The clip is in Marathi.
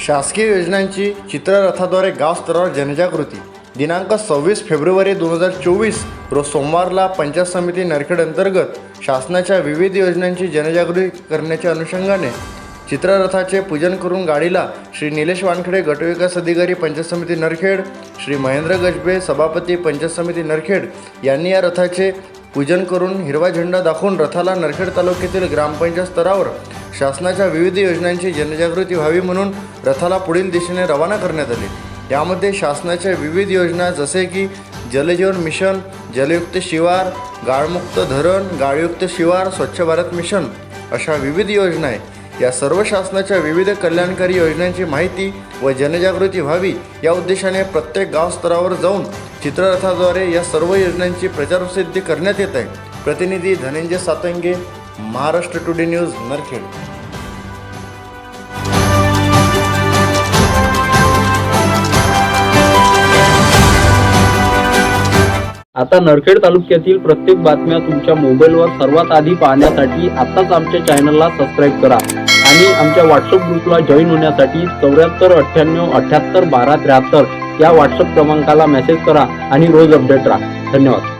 शासकीय योजनांची चित्ररथाद्वारे गाव स्तरावर जनजागृती. दिनांक सव्वीस फेब्रुवारी दोन हजार चोवीस रोज सोमवारला पंचायत समिती नरखेड अंतर्गत शासनाच्या विविध योजनांची जनजागृती करण्याच्या अनुषंगाने चित्ररथाचे पूजन करून गाडीला श्री निलेश वानखेडे गटविकास अधिकारी पंचायत समिती नरखेड श्री महेंद्र गजबे सभापती पंचायत समिती नरखेड यांनी या रथाचे पूजन करून हिरवा झेंडा दाखवून रथाला नरखेड तालुक्यातील ग्रामपंचायत स्तरावर शासनाच्या विविध योजनांची जनजागृती व्हावी म्हणून रथाला पुढील दिशेने रवाना करण्यात आले. यामध्ये शासनाच्या विविध योजना जसे की जलजीवन मिशन जलयुक्त शिवार गाळमुक्त धरण गाळयुक्त शिवार स्वच्छ भारत मिशन अशा विविध योजना आहे या सर्व शासनाच्या विविध कल्याणकारी योजनांची माहिती व जनजागृती व्हावी या उद्देशाने प्रत्येक गाव स्तरावर जाऊन चित्ररथाद्वारे या सर्व योजनांची प्रचारप्रसिद्धी करण्यात येत आहे. प्रतिनिधी धनंजय सातंगे महाराष्ट्र टुडे न्यूज नरखेड. आता नरखेड तालुक्यातील प्रत्येक बातम्या तुमच्या मोबाईलवर सर्वात आधी पाहण्यासाठी आताच आमच्या चॅनलला सबस्क्राईब करा. आणि आमच्या व्हॉट्सअप ग्रुपला जॉईन होण्यासाठी चौऱ्याहत्तर अठ्ठ्याण्णव अठ्याहत्तर बारा त्र्याहत्तर या व्हॉट्सअप क्रमांकाला मेसेज करा आणि रोज अपडेट राहा. धन्यवाद.